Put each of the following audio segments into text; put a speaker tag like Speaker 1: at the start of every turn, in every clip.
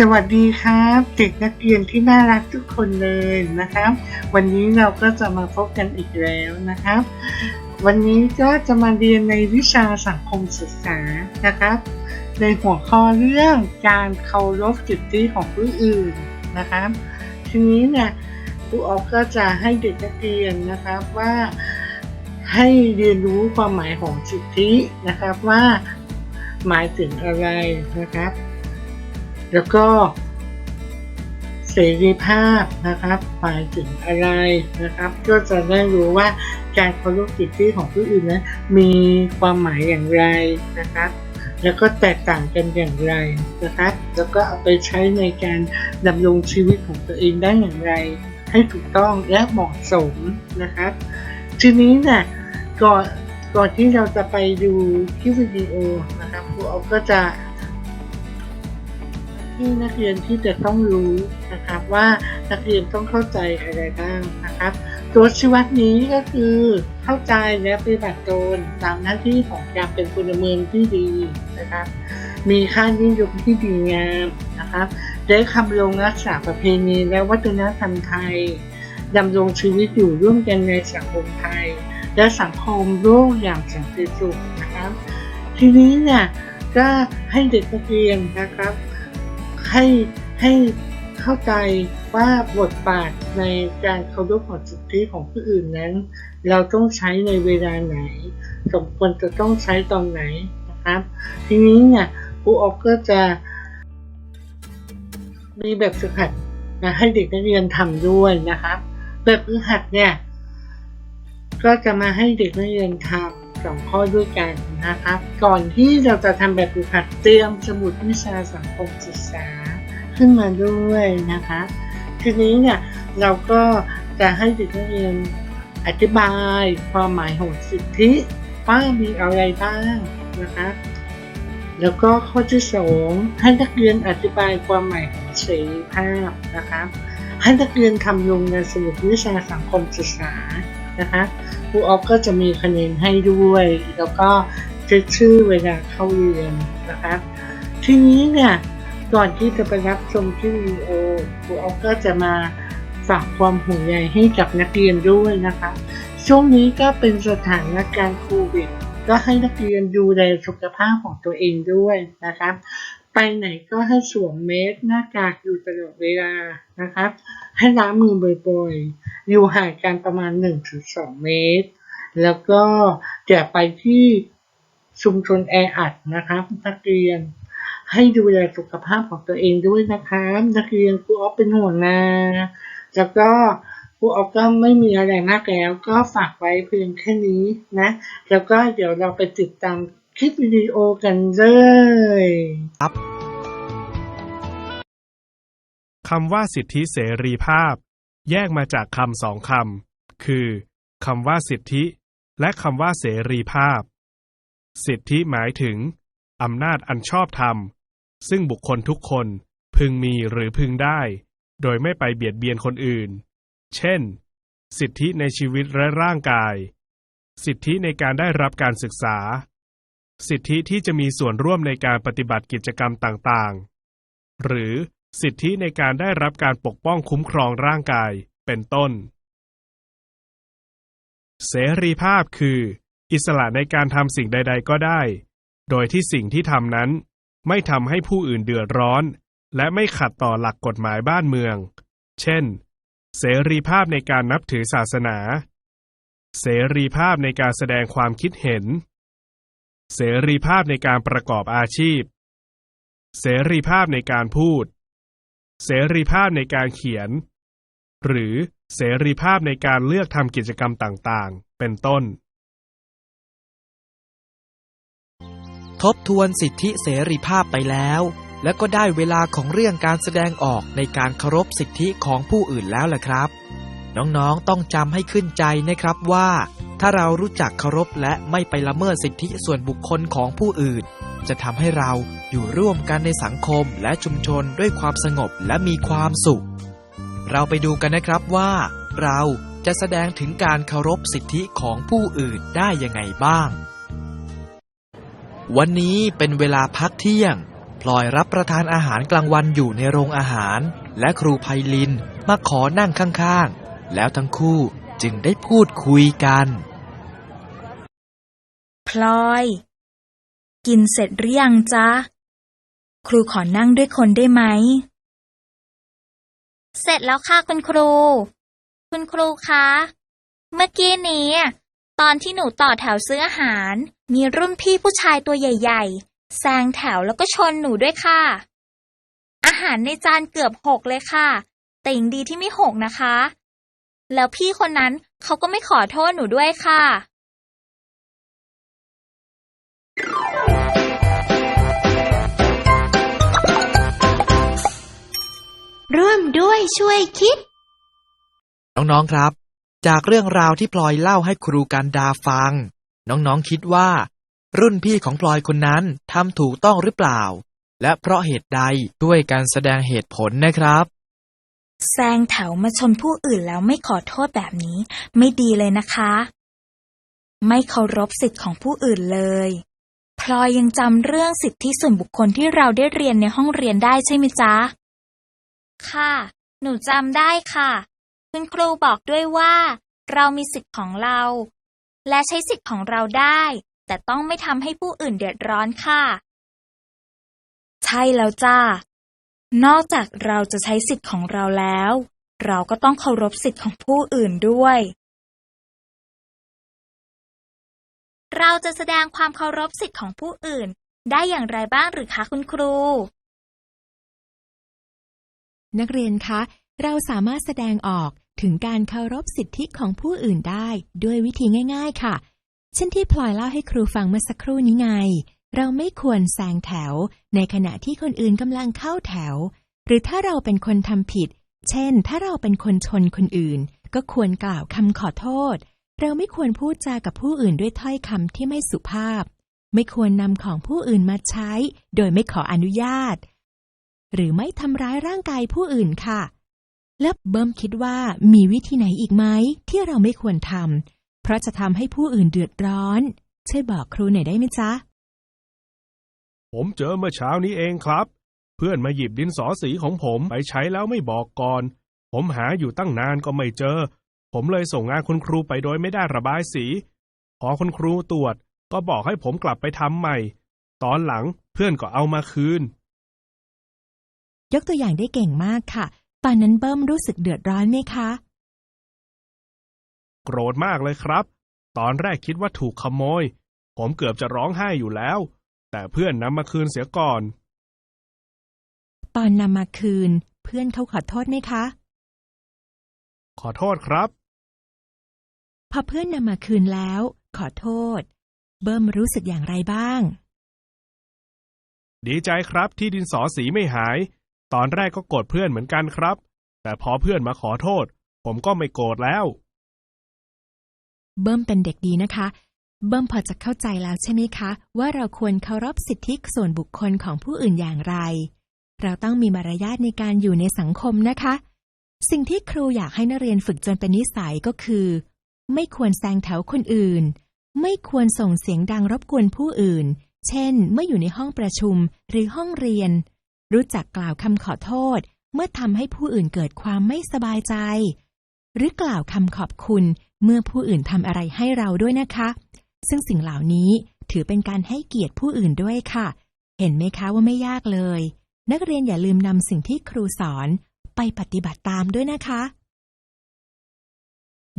Speaker 1: สวัสดีครับเด็กนักเรียนที่น่ารักทุกคนเลยนะครับ วันนี้เราก็จะมาพบกันอีกแล้วนะครับ วันนี้ก็จะมาเรียนในวิชาสังคมศึกษานะครับ ในหัวข้อเรื่องการเคารพสิทธิของผู้อื่นนะครับทีนี้เนี่ยครูออฟก็จะให้เด็กนักเรียนนะครับว่าให้เรียนรู้ความหมายของสิทธินะครับว่าหมายถึงอะไรนะครับ แล้วก็เสรีภาพนะครับหมายถึงอะไรนะครับ ก็จะได้รู้ว่าการเคารพสิทธิของผู้อื่นนั้นมีความหมายอย่างไรนะครับ แล้วก็แตกต่างกันอย่างไรนะครับ แล้วก็เอาไปใช้ในการดำรงชีวิตของตัวเองได้อย่างไร ให้ถูกต้องและเหมาะสมนะครับ ทีนี้เนี่ยก่อนก่อนที่เราจะไปดูคลิปวิดีโอนะครับครูออฟก็จะ ที่นักเรียนที่จะต้องรู้นะครับว่านักเรียนต้องเข้าใจอะไรบ้างนะครับ ตัวชี้วัดนี้ก็คือเข้าใจและปฏิบัติตนตามหน้าที่ของการเป็นพลเมืองที่ดีนะครับ มีค่านิยมที่ดีงามนะครับได้คำลงรักษาประเพณีและวัฒนธรรมไทยดำรงชีวิตอยู่ร่วมกันในสังคมไทย และสังคมโลกอย่างสันติสุขนะครับ ทีนี้เนี่ยก็ให้เด็กนักเรียนนะครับ ให้ให้เข้าใจว่าบทบาทในการเคารพของสิทธิของผู้อื่นนั้น เราต้องใช้ในเวลาไหน สมควรจะต้องใช้ตอนไหนนะครับ ทีนี้เนี่ยครูออฟก็จะ มีแบบฝึกหัดนะให้เด็กนักเรียนทำด้วยนะครับ แบบฝึกหัดเนี่ย ก็จะมาให้เด็กนักเรียนทำสองข้อด้วยกันนะครับ ก่อนที่เราจะทำแบบฝึกหัดเตรียมสมุดวิชาสังคมศึกษา ขึ้นมาด้วยนะคะ ทีนี้เนี่ยเราก็จะให้เด็กนักเรียนอธิบายความหมายของสิทธิว่ามีอะไรบ้างนะคะ แล้วก็ข้อที่สองให้นักเรียนอธิบายความหมายของเสรีภาพนะคะให้นักเรียนทำลงในสมุดวิชาสังคมศึกษานะคะครูออฟก็จะมีคะแนนให้ด้วย แล้วก็เช็คชื่อเวลาเข้าเรียนนะคะ ทีนี้เนี่ย ก่อนที่จะไปรับชมคลิปวิดีโอครูออฟก็จะมาฝากความห่วงใยให้กับนักเรียนด้วยนะคะ ช่วงนี้ก็เป็นสถานการณ์โควิดก็ให้นักเรียนดูแลสุขภาพของตัวเองด้วยนะครับไปไหนก็ให้สวมเมสหน้ากากอยู่ตลอดเวลานะครับ ให้ล้างมือบ่อยๆ อยู่ห่างกันประมาณ 1-2 เมตร แล้วก็อย่าไปที่ชุมชนแออัดนะครับนักเรียน ให้ดูแลสุขภาพของตัวเองด้วยนะครับนักเรียนครูออฟเป็นห่วงนะแล้วก็ครูออฟก็ไม่มีอะไรมากแล้ว ก็ฝากไว้เพียงแค่นี้นะ แล้วก็เดี๋ยวเราไปติดตามคลิปวิดีโอกันเลย
Speaker 2: คำว่าสิทธิเสรีภาพ แยกมาจากคำสองคำคือคำว่าสิทธิ และคำว่าเสรีภาพ สิทธิหมายถึงอำนาจอันชอบธรรม ซึ่งบุคคลทุกคนพึงมีหรือพึงได้ โดยไม่ไปเบียดเบียนคนอื่น เช่น สิทธิในชีวิตและร่างกาย สิทธิในการได้รับการศึกษา สิทธิที่จะมีส่วนร่วมในการปฏิบัติกิจกรรมต่างๆ หรือสิทธิในการได้รับการปกป้องคุ้มครองร่างกาย เป็นต้น เสรีภาพคือ อิสระในการทำสิ่งใด ๆ ก็ได้ โดยที่สิ่งที่ทำนั้น ไม่ทำให้ผู้อื่นเดือดร้อน และไม่ขัดต่อหลักกฎหมายบ้านเมือง เช่น เสรีภาพในการนับถือศาสนา เสรีภาพในการแสดงความคิดเห็น เสรีภาพในการประกอบอาชีพ เสรีภาพในการพูด เสรีภาพในการเขียน หรือเสรีภาพในการเลือกทำกิจกรรมต่าง ๆ เป็นต้น
Speaker 3: บทวนสิทธิเสรีภาพไปแล้ว และก็ได้เวลาของเรื่องการแสดงออกในการเคารพสิทธิของผู้อื่นแล้วแหละครับ น้องๆต้องจำให้ขึ้นใจนะครับว่า ถ้าเรารู้จักเคารพและไม่ไปละเมิดสิทธิส่วนบุคคลของผู้อื่น จะทำให้เราอยู่ร่วมกันในสังคมและชุมชนด้วยความสงบและมีความสุข เราไปดูกันนะครับว่า เราจะแสดงถึงการเคารพสิทธิของผู้อื่นได้ยังไงบ้าง วันนี้เป็นเวลาพักเที่ยงเพลอยรับประทานอาหารกลางวันอยู่ในโรงอาหาร และครูไพลินมาขอนั่งข้างๆ แล้วทั้งคู่จึงได้พูดคุยกัน
Speaker 4: พลอย กินเสร็จหรือยังจ๊ะ ครูขอนั่งด้วยคนได้ไหม เสร็จแล้วค่ะคุณครู คุณครูคะ เมื่อกี้นี้ ตอนที่หนูต่อแถวซื้ออาหาร มีรุ่นพี่ผู้ชายตัวใหญ่ ๆ แซงแถวแล้วก็ชนหนูด้วยค่ะ อาหารในจานเกือบหกเลยค่ะ แต่ยังดีที่ไม่หกนะคะ แล้วพี่คนนั้นเขาก็ไม่ขอโทษหนูด้วยค่ะร่วมด้วยช่วยคิด
Speaker 3: น้อง ๆ ครับ จากเรื่องราวที่พลอยเล่าให้ครูกันดาฟัง น้องๆคิดว่า รุ่นพี่ของพลอยคนนั้นทำถูกต้องหรือเปล่า และเพราะเหตุใดด้วยการแสดงเหตุผลนะครับ
Speaker 4: แซงแถวมาชนผู้อื่นแล้วไม่ขอโทษแบบนี้ ไม่ดีเลยนะคะ ไม่เคารพสิทธิ์ของผู้อื่นเลยพลอยยังจำเรื่องสิทธิส่วนบุคคลที่เราได้เรียนในห้องเรียนได้ใช่ไหมจ๊ะ ค่ะ หนูจำได้ค่ะ คุณครูบอกด้วยว่า เรามีสิทธิ์ของเรา และใช้สิทธิ์ของเราได้ แต่ต้องไม่ทำให้ผู้อื่นเดือดร้อนค่ะ ใช่แล้วจ้า นอกจากเราจะใช้สิทธิ์ของเราแล้ว เราก็ต้องเคารพสิทธิ์ของผู้อื่นด้วย เราจะแสดงความเคารพสิทธิ์ของผู้อื่น ได้อย่างไรบ้างหรือคะคุณครู
Speaker 5: นักเรียนคะ เราสามารถแสดงออก ถึงการเคารพสิทธิของผู้อื่นได้ด้วยวิธีง่าย ๆ ค่ะ เช่นที่พลอยเล่าให้ครูฟังเมื่อสักครู่นี้ไง เราไม่ควรแซงแถว ในขณะที่คนอื่นกำลังเข้าแถว หรือถ้าเราเป็นคนทำผิด เช่น ถ้าเราเป็นคนชนคนอื่น ก็ควรกล่าวคำขอโทษ เราไม่ควรพูดจากับผู้อื่นด้วยถ้อยคำที่ไม่สุภาพ ไม่ควรนำของผู้อื่นมาใช้ โดยไม่ขออนุญาต หรือไม่ทำร้ายร่างกายผู้อื่นค่ะ และเบิ้มคิดว่ามีวิธีไหนอีกไหมที่เราไม่ควรทำเพราะจะทำให้ผู้อื่นเดือดร้อน ช่วยบอกครูหน่อยได้ไหมจ๊ะ
Speaker 2: ผมเจอเมื่อเช้านี้เองครับ เพื่อนมาหยิบดินสอสีของผมไปใช้แล้วไม่บอกก่อน ผมหาอยู่ตั้งนานก็ไม่เจอ ผมเลยส่งงานคุณครูไปโดยไม่ได้ระบายสี พอคุณครูตรวจ ก็บอกให้ผมกลับไปทำใหม่ ตอนหลังเพื่อนก็เอามาคืน
Speaker 5: ยกตัวอย่างได้เก่งมากค่ะ ตอนนั้นเบิ้มรู้สึกเดือดร้อนไหมคะ
Speaker 2: โกรธมากเลยครับ ตอนแรกคิดว่าถูกขโมย ผมเกือบจะร้องไห้อยู่แล้ว แต่เพื่อนนำมาคืนเสียก่อน
Speaker 5: ตอนนำมาคืน เพื่อนเขาขอโทษไหมคะ
Speaker 2: ขอโทษครับ
Speaker 5: พอเพื่อนนำมาคืนแล้ว ขอโทษ เบิ้มรู้สึกอย่างไรบ้าง
Speaker 2: ดีใจครับที่ดินสอสีไม่หาย ตอนแรกก็โกรธเพื่อนเหมือนกันครับ แต่พอเพื่อนมาขอโทษ ผมก็ไม่โกรธแล้ว
Speaker 5: เบิ้มเป็นเด็กดีนะคะ เบิ้มพอจะเข้าใจแล้วใช่ไหมคะ ว่าเราควรเคารพสิทธิส่วนบุคคลของผู้อื่นอย่างไร เราต้องมีมารยาทในการอยู่ในสังคมนะคะ สิ่งที่ครูอยากให้นักเรียนฝึกจนเป็นนิสัยก็คือ ไม่ควรแซงแถวคนอื่น ไม่ควรส่งเสียงดังรบกวนผู้อื่น เช่น เมื่ออยู่ในห้องประชุมหรือห้องเรียน รู้จักกล่าวคำขอโทษ เมื่อทำให้ผู้อื่นเกิดความไม่สบายใจ หรือกล่าวคำขอบคุณเมื่อผู้อื่นทำอะไรให้เราด้วยนะคะ ซึ่งสิ่งเหล่านี้ถือเป็นการให้เกียรติผู้อื่นด้วยค่ะ เห็นไหมคะว่าไม่ยากเลย นักเรียนอย่าลืมนำสิ่งที่ครูสอนไปปฏิบัติตามด้วยนะคะ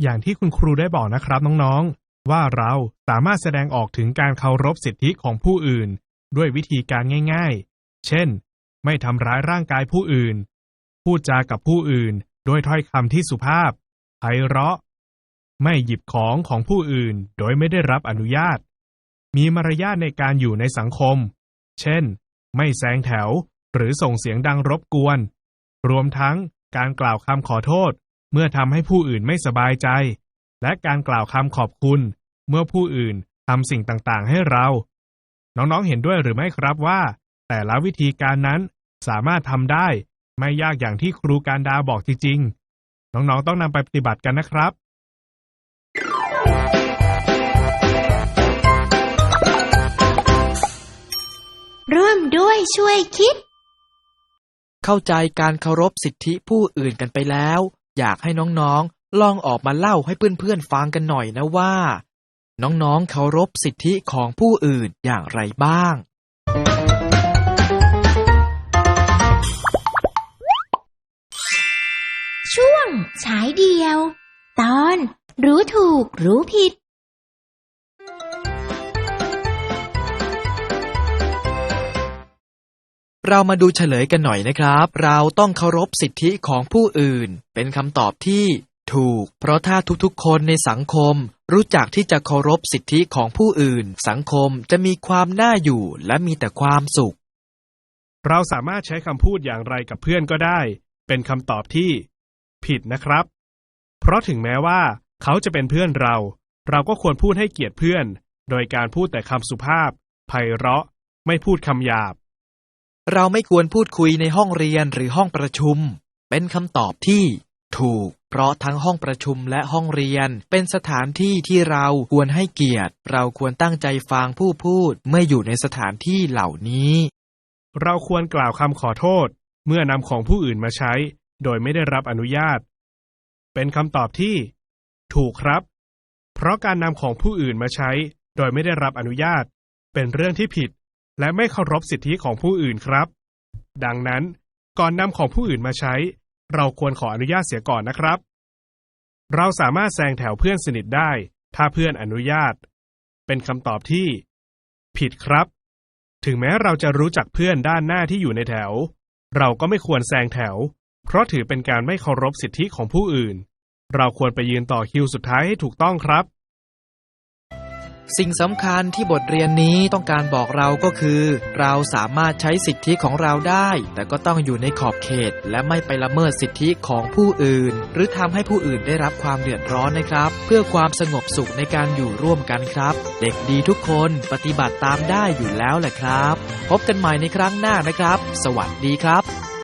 Speaker 2: อย่างที่คุณครูได้บอกนะครับน้องๆ ว่าเราสามารถแสดงออกถึงการเคารพสิทธิของผู้อื่น ด้วยวิธีการง่าย ๆ เช่น ไม่ทำร้ายร่างกายผู้อื่น พูดจากับผู้อื่นโดยถ้อยคำที่สุภาพไพเราะ ไม่หยิบของของผู้อื่นโดยไม่ได้รับอนุญาต มีมารยาทในการอยู่ในสังคม เช่น ไม่แซงแถวหรือส่งเสียงดังรบกวน รวมทั้งการกล่าวคำขอโทษ เมื่อทำให้ผู้อื่นไม่สบายใจ และการกล่าวคำขอบคุณ เมื่อผู้อื่นทำสิ่งต่างๆ ให้เรา น้องๆ เห็นด้วยหรือไม่ครับว่า แต่ละวิธีการนั้นสามารถทำได้ ไม่ยากอย่างที่ครูการดาบอกจริงๆ น้องๆ ต้องนำไปปฏิบัติกันนะครับ
Speaker 4: ร่วมด้วย
Speaker 6: อยช่วยคิด
Speaker 3: เข้าใจการเคารพสิทธิผู้อื่นกันไปแล้ว อยากให้น้องๆ ลองออกมาเล่าให้เพื่อนๆ ฟังกันหน่อยนะว่า น้องๆ เคารพสิทธิของผู้อื่นอย่างไรบ้าง
Speaker 6: ช่วงฉายเดียว ตอนรู้ถูกรู้ผิด
Speaker 3: เรามาดูเฉลยกันหน่อยนะครับ เราต้องเคารพสิทธิของผู้อื่น เป็นคำตอบที่ถูก เพราะถ้าทุกๆ คนในสังคม รู้จักที่จะเคารพสิทธิของผู้อื่น สังคมจะมีความน่าอยู่และมีแต่ความสุข
Speaker 2: เราสามารถใช้คำพูดอย่างไรกับเพื่อนก็ได้ เป็นคำตอบที่ ผิดนะครับ เพราะถึงแม้ว่า เขาจะเป็นเพื่อนเรา เราก็ควรพูดให้เกียรติเพื่อน โดยการพูดแต่คำสุภาพ ไพเราะ ไม่พูดคำหยาบ
Speaker 3: เราไม่ควรพูดคุยในห้องเรียนหรือห้องประชุม เป็นคำตอบที่ ถูก เพราะทั้งห้องประชุมและห้องเรียน เป็นสถานที่ที่เราควรให้เกียรติ เราควรตั้งใจฟังผู้พูดเมื่ออยู่ในสถานที่เหล่านี้
Speaker 2: เราควรกล่าวคำขอโทษ เมื่อนำของผู้อื่นมาใช้ โดยไม่ได้รับอนุญาต เป็นคำตอบที่ ถูกครับ เพราะการนำของผู้อื่นมาใช้ โดยไม่ได้รับอนุญาต เป็นเรื่องที่ผิด และไม่เคารพสิทธิของผู้อื่นครับ ดังนั้น ก่อนนำของผู้อื่นมาใช้ เราควรขออนุญาตเสียก่อนนะครับ เราสามารถแซงแถวเพื่อนสนิทได้ ถ้าเพื่อนอนุญาต เป็นคำตอบที่ ผิดครับ ถึงแม้เราจะรู้จักเพื่อนด้านหน้าที่อยู่ในแถว เราก็ไม่ควรแซงแถว เพราะถือเป็นการไม่เคารพสิทธิของผู้อื่น เราควรไปยืนต่อคิวสุดท้ายให้ถูกต้องครับ
Speaker 3: สิ่งสำคัญที่บทเรียนนี้ต้องการบอกเราก็คือ เราสามารถใช้สิทธิของเราได้ แต่ก็ต้องอยู่ในขอบเขต และไม่ไปละเมิดสิทธิของผู้อื่น หรือทำให้ผู้อื่นได้รับความเดือดร้อนนะครับ เพื่อความสงบสุขในการอยู่ร่วมกันครับ เด็กดีทุกคนปฏิบัติตามได้อยู่แล้วแหละครับ พบกันใหม่ในครั้งหน้านะครับ สวัสดีครับ